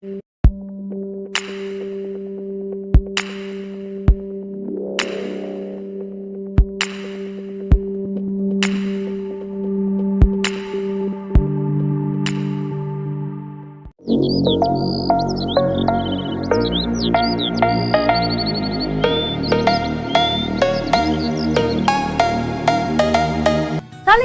Kali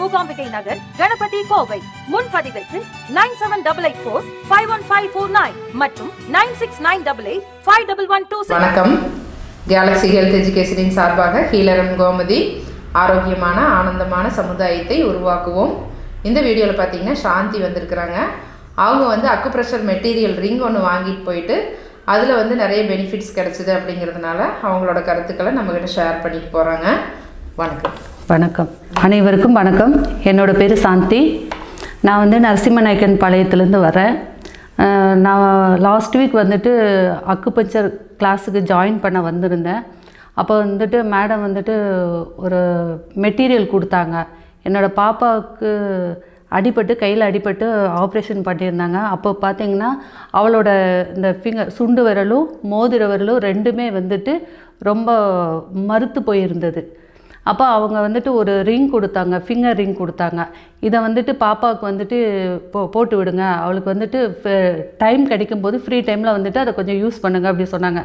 Mookambigai Nagar Ganapathi Kovai. முன்பதிவுக்கு nine seven double eight four five one five four nine மற்றும் nine six nine double eight five double one two வணக்கம். Galaxy health எஜுகேஷனின் சார்பாக ஹீலரன் கோமதி ஆரோக்கியமான ஆனந்தமான சமுதாயத்தை உருவாக்குவோம். இந்த வீடியோவில் பார்த்தீங்கன்னா சாந்தி வந்திருக்கிறாங்க. அவங்க வந்து அக்குப்ரெஷர் மெட்டீரியல் ரிங் ஒன்று வாங்கிட்டு போயிட்டு அதில் வந்து நிறைய பெனிஃபிட்ஸ் கிடச்சிது அப்படிங்கிறதுனால அவங்களோட கருத்துக்களை நம்மக்கிட்ட ஷேர் பண்ணிட்டு போகிறாங்க வணக்கம். வணக்கம். அனைவருக்கும் வணக்கம். என்னோட பேர் சாந்தி. நான் வந்து நரசிம்மநாயக்கன் பாளையத்துலேருந்து வரேன் நான் லாஸ்ட் வீக் வந்துட்டு அக்குபஞ்சர் கிளாஸுக்கு ஜாயின் பண்ண வந்திருந்தேன். அப்போ வந்துட்டு மேடம் வந்துட்டு ஒரு மெட்டீரியல் கொடுத்தாங்க. என்னோடய பாப்பாவுக்கு அடிபட்டு கையில் அடிபட்டு ஆப்ரேஷன் பண்ணியிருந்தாங்க. அப்போ பார்த்தீங்கன்னா அவளோட இந்த ஃபிங்கர் சுண்டு விரலும் மோதிர விரலும் ரெண்டுமே வந்துட்டு ரொம்ப மறுத்து போயிருந்தது. அப்போ அவங்க வந்துட்டு ஒரு ரிங் கொடுத்தாங்க ஃபிங்கர் ரிங் கொடுத்தாங்க. இதை வந்துட்டு பாப்பாவுக்கு வந்துட்டு போ போட்டு விடுங்க. அவளுக்கு வந்துட்டு டைம் கிடைக்கும்போது ஃப்ரீ டைமில் வந்துட்டு அதை கொஞ்சம் யூஸ் பண்ணுங்க அப்படி சொன்னாங்க.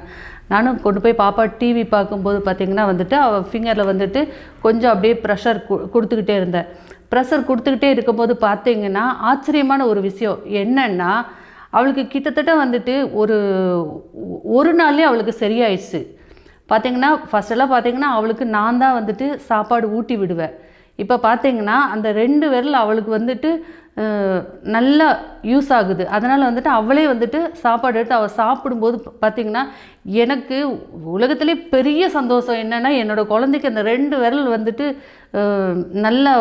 நானும் கொண்டு போய் பாப்பா டிவி பார்க்கும்போது பார்த்தீங்கன்னா வந்துட்டு அவள் ஃபிங்கரில் வந்துட்டு கொஞ்சம் அப்படியே ப்ரெஷர் கொடுத்துக்கிட்டே இருந்தேன். ப்ரெஷர் கொடுத்துக்கிட்டே இருக்கும்போது பார்த்தீங்கன்னா ஆச்சரியமான ஒரு விஷயம். என்னன்னா அவளுக்கு கிட்டத்தட்ட வந்துட்டு ஒரு ஒரு நாள்லேயே அவளுக்கு சரியாயிடுச்சு. பார்த்தீங்கன்னா ஃபஸ்ட்டெல்லாம் பார்த்தீங்கன்னா அவளுக்கு நான் தான் வந்துட்டு சாப்பாடு ஊட்டி விடுவேன். இப்போ பார்த்தீங்கன்னா அந்த ரெண்டு விரல் அவளுக்கு வந்துட்டு நல்லா யூஸ் ஆகுது. அதனால் வந்துட்டு அவளே வந்துட்டு சாப்பாடு எடுத்து அவள் சாப்பிடும்போது பார்த்திங்கன்னா எனக்கு உலகத்திலே பெரிய சந்தோஷம் என்னென்னா என்னோடய குழந்தைக்கு அந்த ரெண்டு விரல் வந்துட்டு நல்ல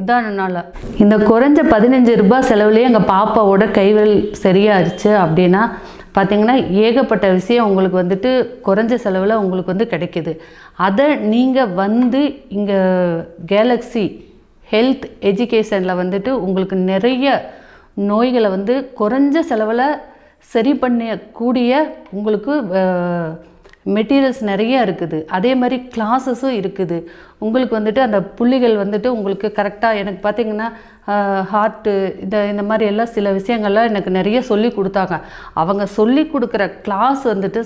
இதானனால இந்த குறைஞ்ச பதினஞ்சு ரூபாய் செலவுலேயே எங்கள் பாப்பாவோட கைவிரல் சரியாயிருச்சு அப்படின்னா பார்த்தீங்கன்னா ஏகப்பட்ட விஷயம் உங்களுக்கு வந்துட்டு குறைஞ்ச செலவில் உங்களுக்கு வந்து கிடைக்குது. அதை நீங்கள் வந்து இங்கே கேலக்ஸி ஹெல்த் எஜுகேஷனில் வந்துட்டு உங்களுக்கு நிறைய நோய்களை வந்து குறைஞ்ச செலவில் சரி பண்ணக்கூடிய உங்களுக்கு மெட்டீரியல்ஸ் நிறைய இருக்குது. அதே மாதிரி கிளாஸஸும் இருக்குது. உங்களுக்கு வந்துட்டு அந்த புள்ளிகள் வந்துட்டு உங்களுக்கு கரெக்டாக எனக்கு பார்த்தீங்கன்னா ஹார்ட்டு இந்த இந்த மாதிரி எல்லாம் சில விஷயங்கள்லாம் எனக்கு நிறைய சொல்லி கொடுத்தாங்க. அவங்க சொல்லி கொடுக்குற கிளாஸ் வந்துட்டு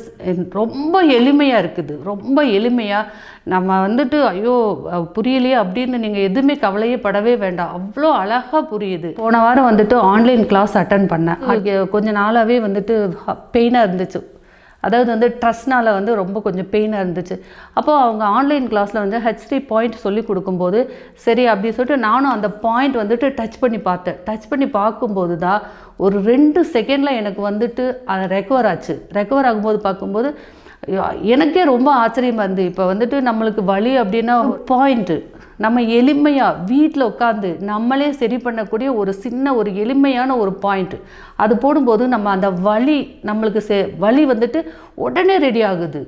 ரொம்ப எளிமையாக இருக்குது. ரொம்ப எளிமையாக நம்ம வந்துட்டு ஐயோ புரியலையே அப்படின்னு நீங்கள் எதுவுமே கவலையே படவே வேண்டாம். அவ்வளோ அழகாக புரியுது. போன வாரம் வந்துட்டு ஆன்லைன் கிளாஸ் அட்டன் பண்ணேன். அது கொஞ்ச நாளாகவே வந்துட்டு பெயினாக இருந்துச்சு. அதாவது வந்து ட்ரஸ்னால் வந்து ரொம்ப கொஞ்சம் பெயினாக இருந்துச்சு. அப்போது அவங்க ஆன்லைன் கிளாஸில் வந்து ஹெச்டி பாயிண்ட் சொல்லி கொடுக்கும்போது சரி அப்படின்னு சொல்லிட்டு நானும் அந்த பாயிண்ட் வந்துட்டு டச் பண்ணி பார்த்தேன். டச் பண்ணி பார்க்கும்போது தான் ஒரு ரெண்டு செகண்டில் எனக்கு வந்துட்டு ரெக்கவர் ஆச்சு. ரெக்கவர் ஆகும்போது பார்க்கும்போது எனக்கே ரொம்ப ஆச்சரியமாக இருந்து இப்போ வந்துட்டு நம்மளுக்கு வலி அப்படின்னா பாயிண்ட்டு நம்ம எளிமையாக வீட்டில் உட்காந்து நம்மளே சரி பண்ணக்கூடிய ஒரு சின்ன ஒரு எளிமையான ஒரு பாயிண்ட் அது போடும்போது நம்ம அந்த வலி நம்மளுக்கு செ வலி வந்துட்டு உடனே ரெடி ஆகுது.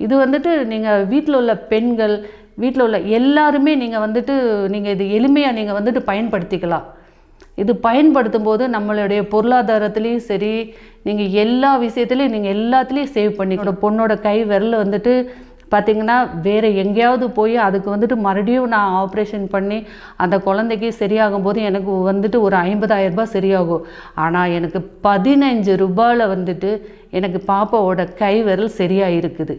இது வந்துட்டு நீங்கள் வீட்டில் உள்ள பெண்கள் வீட்டில் உள்ள எல்லாருமே நீங்கள் வந்துட்டு நீங்கள் இது எளிமையாக நீங்கள் வந்துட்டு பயன்படுத்திக்கலாம். இது பயன்படுத்தும் போது நம்மளுடைய பொருளாதாரத்துலேயும் சரி நீங்கள் எல்லா விஷயத்துலையும் நீங்கள் எல்லாத்துலேயும் சேவ் பண்ணிக்கணும். பொண்ணோட கை விரல் வந்துட்டு பார்த்தீங்கன்னா வேறு எங்கேயாவது போய் அதுக்கு வந்துட்டு மறுபடியும் நான் ஆப்ரேஷன் பண்ணி அந்த குழந்தைக்கு சரியாகும் போது எனக்கு வந்துட்டு ஒரு 50000 ரூபாய் சரியாகும். ஆனால் எனக்கு பதினஞ்சு ரூபாயில் வந்துட்டு எனக்கு பாப்பாவோட கை விரல் சரியாக இருக்குது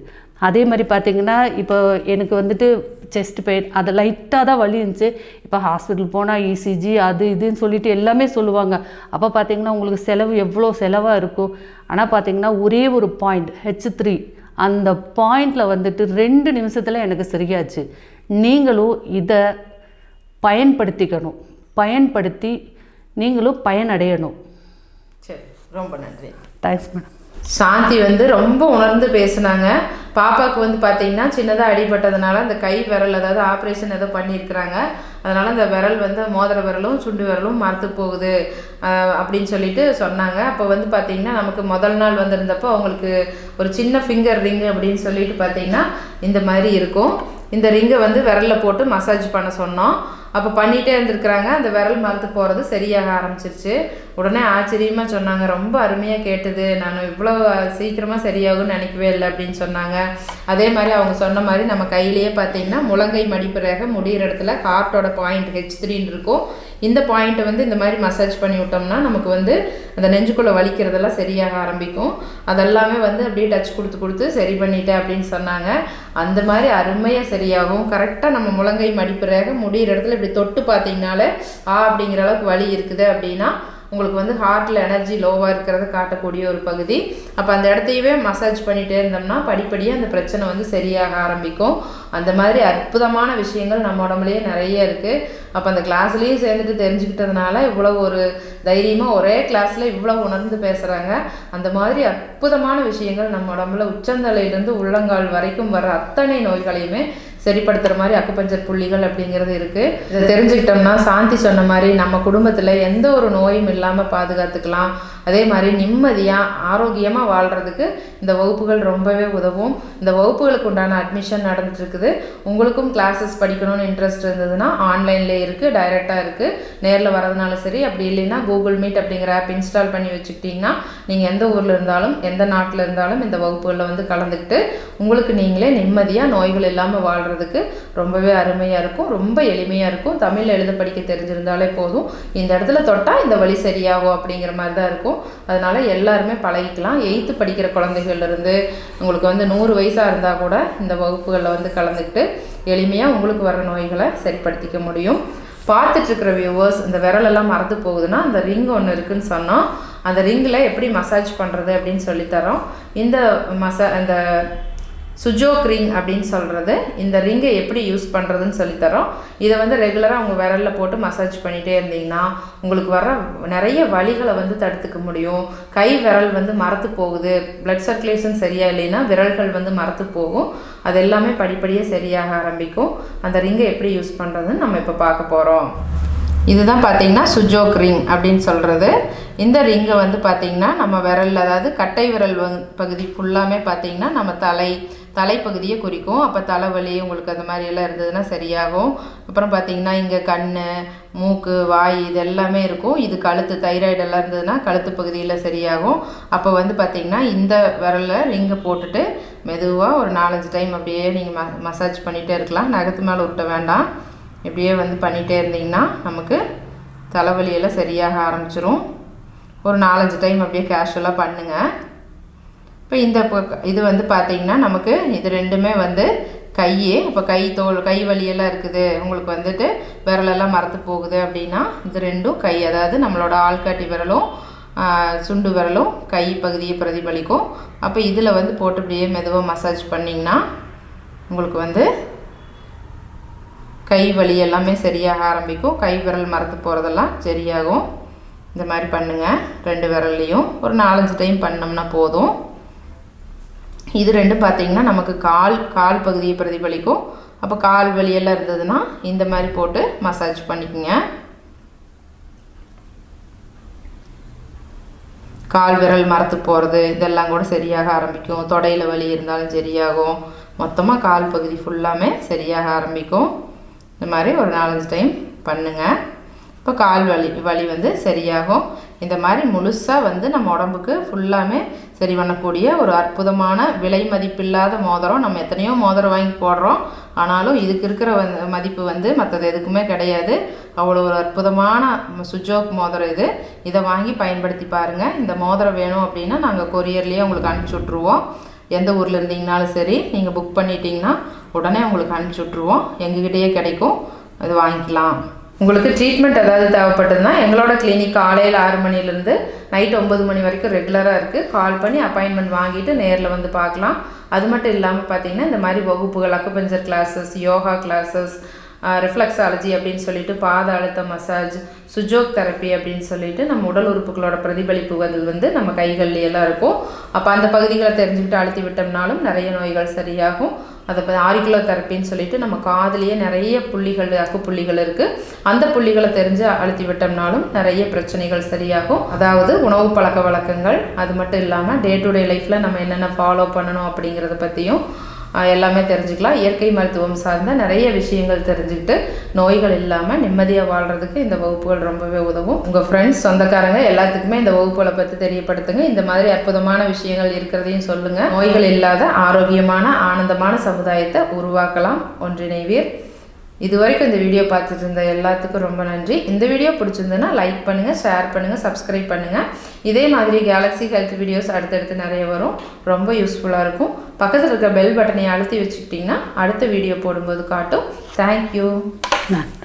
அதே மாதிரி பார்த்தீங்கன்னா இப்போ எனக்கு வந்துட்டு செஸ்ட் பெயின் அது லைட்டாக தான் வலி இருந்துச்சு. இப்போ ஹாஸ்பிட்டல் போனால் இசிஜி அது இதுன்னு சொல்லிட்டு எல்லாமே சொல்லுவாங்க. அப்போ பார்த்தீங்கன்னா உங்களுக்கு செலவு எவ்வளோ செலவாக இருக்கும் ஆனால் பார்த்தீங்கன்னா ஒரே ஒரு பாயிண்ட் ஹெச் த்ரீ அந்த பாயிண்டில் வந்துட்டு ரெண்டு நிமிஷத்தில் எனக்கு சரியாச்சு. நீங்களும் இதை பயன்படுத்திக்கணும். பயன்படுத்தி நீங்களும் பயனடையணும். சரி ரொம்ப நன்றி. தேங்க்ஸ் மேடம் சாந்தி வந்து ரொம்ப உணர்ந்து பேசுனாங்க. பாப்பாவுக்கு வந்து பார்த்தீங்கன்னா சின்னதாக அடிபட்டதுனால அந்த கை விரல் அதாவது ஆப்ரேஷன் ஏதோ பண்ணியிருக்கிறாங்க. அதனால் அந்த விரல் வந்து மோதிர விரலும் சுண்டு விரலும் மரத்து போகுது. அப்படின்னு சொல்லிட்டு சொன்னாங்க. அப்போ வந்து பார்த்தீங்கன்னா நமக்கு முதல் நாள் வந்திருந்தப்போ அவங்களுக்கு ஒரு சின்ன ஃபிங்கர் ரிங் அப்படின்னு சொல்லிட்டு பார்த்தீங்கன்னா இந்த மாதிரி இருக்கும். இந்த ரிங்கை வந்து விரலில் போட்டு மசாஜ் பண்ண சொன்னோம். அப்போ பண்ணிகிட்டே இருந்திருக்கிறாங்க. அந்த விரல் மரத்து போகிறது சரியாக ஆரம்பிச்சிருச்சு. உடனே ஆச்சரியமாக சொன்னாங்க. ரொம்ப அருமையாக கேட்டது. நான் இவ்வளோ சீக்கிரமாக சரியாகும்னு நினைக்கவே இல்லை அப்படின்னு சொன்னாங்க. அதே மாதிரி அவங்க சொன்ன மாதிரி நம்ம கையிலேயே பார்த்தீங்கன்னா முழங்கை மடிப்பு ரேகை முடிகிற இடத்துல ஹார்ட்டோட பாயிண்ட் ஹெச் த்ரீன்னு இருக்கும். இந்த பாயிண்ட்டை வந்து இந்த மாதிரி மசாஜ் பண்ணி விட்டோம்னா நமக்கு வந்து அந்த நெஞ்சுக்குள்ளே வலிக்கிறதெல்லாம் சரியாக ஆரம்பிக்கும். அதெல்லாமே வந்து அப்படியே டச் கொடுத்து கொடுத்து சரி பண்ணிட்டேன் அப்படின்னு சொன்னாங்க. அந்த மாதிரி அருமையாக சரியாகும். கரெக்டாக நம்ம முழங்கை மடிப்பு ரேகை முடிகிற இடத்துல இப்படி தொட்டு பார்த்தீங்கனாலே ஆ அப்படிங்கிற அளவுக்கு வலி இருக்குது அப்படின்னா உங்களுக்கு வந்து ஹார்ட்டில் எனர்ஜி லோவாக இருக்கிறத காட்டக்கூடிய ஒரு பகுதி. அப்போ அந்த இடத்தையவே மசாஜ் பண்ணிகிட்டே இருந்தோம்னா படிப்படியாக அந்த பிரச்சனை வந்து சரியாக ஆரம்பிக்கும். அந்த மாதிரி அற்புதமான விஷயங்கள் நம்ம உடம்புலயே நிறைய இருக்குது அப்போ அந்த கிளாஸ்லேயும் சேர்ந்துட்டு தெரிஞ்சுக்கிட்டதுனால இவ்வளோ ஒரு தைரியமாக ஒரே கிளாஸில் இவ்வளோ உணர்ந்து பேசுகிறாங்க அந்த மாதிரி அற்புதமான விஷயங்கள் நம்ம உடம்புல உச்சந்தலையிலேருந்து உள்ளங்கால் வரைக்கும் வர அத்தனை நோய்களையுமே சரிப்படுத்துகிற மாதிரி அக்குபஞ்சர் புள்ளிகள் அப்படிங்கிறது இருக்குது இதை தெரிஞ்சுக்கிட்டோம்னா சாந்தி சொன்ன மாதிரி நம்ம குடும்பத்தில் எந்த ஒரு நோயும் இல்லாமல் பாதுகாத்துக்கலாம். அதே மாதிரி நிம்மதியாக ஆரோக்கியமாக வாழ்கிறதுக்கு இந்த வகுப்புகள் ரொம்பவே உதவும். இந்த வகுப்புகளுக்கு உண்டான அட்மிஷன் நடந்துட்டுருக்குது. உங்களுக்கும் கிளாஸஸ் படிக்கணும்னு இன்ட்ரெஸ்ட் இருந்ததுன்னா ஆன்லைன்லேயே இருக்குது டைரெக்டாக இருக்குது நேரில் வரதுனாலும் சரி அப்படி இல்லைன்னா கூகுள் மீட் அப்படிங்கிற ஆப் இன்ஸ்டால் பண்ணி வச்சுக்கிட்டிங்கன்னா நீங்கள் எந்த ஊரில் இருந்தாலும் எந்த நாட்டில் இருந்தாலும் இந்த வகுப்புகளில் வந்து கலந்துக்கிட்டு உங்களுக்கு நீங்களே நிம்மதியாக நோய்கள் இல்லாமல் வாழ்கிறதுக்கு ரொம்பவே அருமையாக இருக்கும் ரொம்ப எளிமையாக இருக்கும். தமிழ் எழுத படிக்க தெரிஞ்சிருந்தாலே போதும். இந்த இடத்துல தொட்டால் இந்த வழி சரியாகும் அப்படிங்கிற மாதிரி தான் இருக்கும். அதனால் எல்லாருமே பழகிக்கலாம். எயித்து படிக்கிற குழந்தைகள்லேருந்து உங்களுக்கு வந்து நூறு வயசாக இருந்தால் கூட இந்த வகுப்புகளில் வந்து கலந்துக்கிட்டு எளிமையாக உங்களுக்கு வர நோய்களை சரிப்படுத்திக்க முடியும். பார்த்துட்ருக்கிற வியூவர்ஸ் இந்த விரலெல்லாம் மறந்து போகுதுன்னா அந்த ரிங் ஒன்று இருக்குன்னு சொன்னோம். அந்த ரிங்கில் எப்படி மசாஜ் பண்ணுறது அப்படின்னு சொல்லித்தரோம் இந்த மசா இந்த சுஜோக் ரிங் அப்படின்னு சொல்கிறது இந்த ரிங்கை எப்படி யூஸ் பண்ணுறதுன்னு சொல்லித்தரோம். இதை வந்து ரெகுலராக உங்கள் விரலில் போட்டு மசாஜ் பண்ணிகிட்டே இருந்தீங்கன்னா உங்களுக்கு வர நிறைய வலிகளை வந்து தடுத்துக்க முடியும். கை விரல் வந்து மரத்து போகுது. பிளட் சர்க்குலேஷன் சரியாக இல்லைன்னா விரல்கள் வந்து மரத்து போகும். அது எல்லாமே படிப்படியாக சரியாக ஆரம்பிக்கும். அந்த ரிங்கை எப்படி யூஸ் பண்ணுறதுன்னு நம்ம இப்போ பார்க்க போகிறோம் இதுதான் பார்த்தீங்கன்னா சுஜோக் ரிங் அப்படின்னு சொல்கிறது இந்த ரிங்கை வந்து பார்த்திங்கன்னா நம்ம விரல் அதாவது கட்டை விரல் வந் பகுதி ஃபுல்லாமே பார்த்தீங்கன்னா நம்ம தலை தலைப்பகுதியை குறிக்கும். அப்போ தலைவலி உங்களுக்கு அந்த மாதிரி எல்லாம் இருந்ததுன்னா சரியாகும். அப்புறம் பார்த்தீங்கன்னா இங்கே கண் மூக்கு வாய் இது எல்லாமே இருக்கும். இது கழுத்து தைராய்டு எல்லாம் இருந்ததுன்னா கழுத்து பகுதியில் சரியாகும். அப்போ வந்து பார்த்தீங்கன்னா இந்த விரலில் ரிங்கை போட்டுட்டு மெதுவாக ஒரு நாலஞ்சு டைம் அப்படியே நீங்கள் ம மசாஜ் பண்ணிகிட்டே இருக்கலாம். நகத்து மேலே விட்ட வேண்டாம். இப்படியே வந்து பண்ணிகிட்டே இருந்தீங்கன்னா நமக்கு தலைவலியெல்லாம் சரியாக ஆரம்பிச்சிரும். ஒரு நாலஞ்சு டைம் அப்படியே கேஷுவலாக பண்ணுங்கள் இப்போ இந்த இது வந்து பார்த்தீங்கன்னா நமக்கு இது ரெண்டுமே வந்து கை இப்போ கை தோல் கை வலியெல்லாம் இருக்குது. உங்களுக்கு வந்துட்டு விரலெல்லாம் மரத்து போகுது அப்படின்னா இது ரெண்டும் கை. அதாவது நம்மளோட ஆள்காட்டி விரலும் சுண்டு விரலும் கை பகுதியை பிரதிபலிக்கும். அப்போ இதில் வந்து போட்டு இப்படியே மெதுவாக மசாஜ் பண்ணிங்கன்னா உங்களுக்கு வந்து கை வலி எல்லாமே சரியாக ஆரம்பிக்கும். கை விரல் மரத்து போகிறதெல்லாம் சரியாகும். இந்த மாதிரி பண்ணுங்கள் ரெண்டு விரல்லையும் ஒரு நாலஞ்சு டைம் பண்ணோம்னா போதும். இது ரெண்டும் பார்த்தீங்கன்னா நமக்கு கால் கால் பகுதியை பிரதிபலிக்கும். அப்போ கால் வலியெல்லாம் இருந்ததுன்னா இந்த மாதிரி போட்டு மசாஜ் பண்ணிக்கோங்க. கால் விரல் மரத்து போகிறது இதெல்லாம் கூட சரியாக ஆரம்பிக்கும். தொடையில் வலி இருந்தாலும் சரியாகும். மொத்தமாக கால் பகுதி ஃபுல்லாமே சரியாக ஆரம்பிக்கும். இந்த மாதிரி ஒரு நாலஞ்சு டைம் பண்ணுங்கள் இப்போ கால் வலி வலி வந்து சரியாகும். இந்த மாதிரி முழுசாக வந்து நம்ம உடம்புக்கு ஃபுல்லாமே சரி பண்ணக்கூடிய ஒரு அற்புதமான விலை மதிப்பில்லாத மோதிரம். நம்ம எத்தனையோ மோதிரம் வாங்கி போடுறோம். ஆனாலும் இதுக்கு இருக்கிற மதிப்பு வந்து மற்றது எதுக்குமே கிடையாது. அவ்வளோ ஒரு அற்புதமான சுஜோக் மோதிரம் இது. இதை வாங்கி பயன்படுத்தி பாருங்கள் இந்த மோதிரம் வேணும் அப்படின்னா நாங்கள் கொரியர்லேயே உங்களுக்கு அனுப்பிச்சி விட்ருவோம் எந்த ஊரில் இருந்தீங்கனாலும் சரி நீங்கள் புக் பண்ணிட்டீங்கன்னா உடனே உங்களுக்கு அனுப்பிச்சி விட்ருவோம் எங்ககிட்டயே கிடைக்கும். இது வாங்கிக்கலாம். உங்களுக்கு ட்ரீட்மெண்ட் ஏதாவது தேவைப்பட்டதுன்னா எங்களோட கிளினிக் காலையில் ஆறு மணிலேருந்து நைட் ஒம்பது மணி வரைக்கும் ரெகுலராக இருக்குது கால் பண்ணி அப்பாயின்மெண்ட் வாங்கிட்டு நேரில் வந்து பார்க்கலாம். அது மட்டும் இல்லாமல் பார்த்தீங்கன்னா இந்த மாதிரி வகுப்புகள் acupuncture classes yoga classes reflexology அப்படின்னு சொல்லிட்டு பாத அழுத்த மசாஜ் சுஜோக் தெரப்பி அப்படின்னு சொல்லிட்டு நம்ம உடல் உறுப்புகளோட பிரதிபலிப்புகள் வந்து நம்ம கைகள்லையெல்லாம் இருக்கும். அப்போ அந்த பகுதிகளை தெரிஞ்சுக்கிட்டு அழுத்தி விட்டோம்னாலும் நிறைய நோய்கள் சரியாகும். அதை இப்போ ஆரிக்குலோ தெரப்பின்னு சொல்லிட்டு நம்ம காதுலேயே நிறைய புள்ளிகள் அக்கு புள்ளிகள் இருக்குது அந்த புள்ளிகளை தெரிஞ்சு அழுத்தி விட்டோம்னாலும் நிறைய பிரச்சனைகள் சரியாகும். அதாவது உணவு பழக்க வழக்கங்கள் அது மட்டும் இல்லாமல் டே டு டே லைஃப்பில் நம்ம என்னென்ன ஃபாலோ பண்ணணும் அப்படிங்கிறத பற்றியும் எல்லாமே தெரிஞ்சுக்கலாம். இயற்கை மருத்துவம் சார்ந்த நிறைய விஷயங்கள் தெரிஞ்சுக்கிட்டு நோய்கள் இல்லாமல் நிம்மதியாக வாழ்கிறதுக்கு இந்த வகுப்புகள் ரொம்பவே உதவும். உங்கள் ஃப்ரெண்ட்ஸ் சொந்தக்காரங்க எல்லாத்துக்குமே இந்த வகுப்புகளை பற்றி தெரியப்படுத்துங்க. இந்த மாதிரி அற்புதமான விஷயங்கள் இருக்கிறதையும் சொல்லுங்கள் நோய்கள் இல்லாத ஆரோக்கியமான ஆனந்தமான சமுதாயத்தை உருவாக்கலாம். ஒன்றிணைவீர். இது வரைக்கும் இந்த வீடியோ பார்த்துட்டு இருந்த எல்லாத்துக்கும் ரொம்ப நன்றி. இந்த வீடியோ பிடிச்சிருந்ததுன்னா லைக் பண்ணுங்கள் ஷேர் பண்ணுங்கள் சப்ஸ்கிரைப் பண்ணுங்கள் இதே மாதிரி கேலக்ஸி ஹெல்த் வீடியோஸ் அடுத்தடுத்து நிறைய வரும். ரொம்ப யூஸ்ஃபுல்லாக இருக்கும். பக்கத்தில் இருக்க பெல் பட்டனை அழுத்தி வச்சுக்கிட்டிங்கன்னா அடுத்த வீடியோ போடும்போது காட்டும். தேங்க்யூ நன்றி.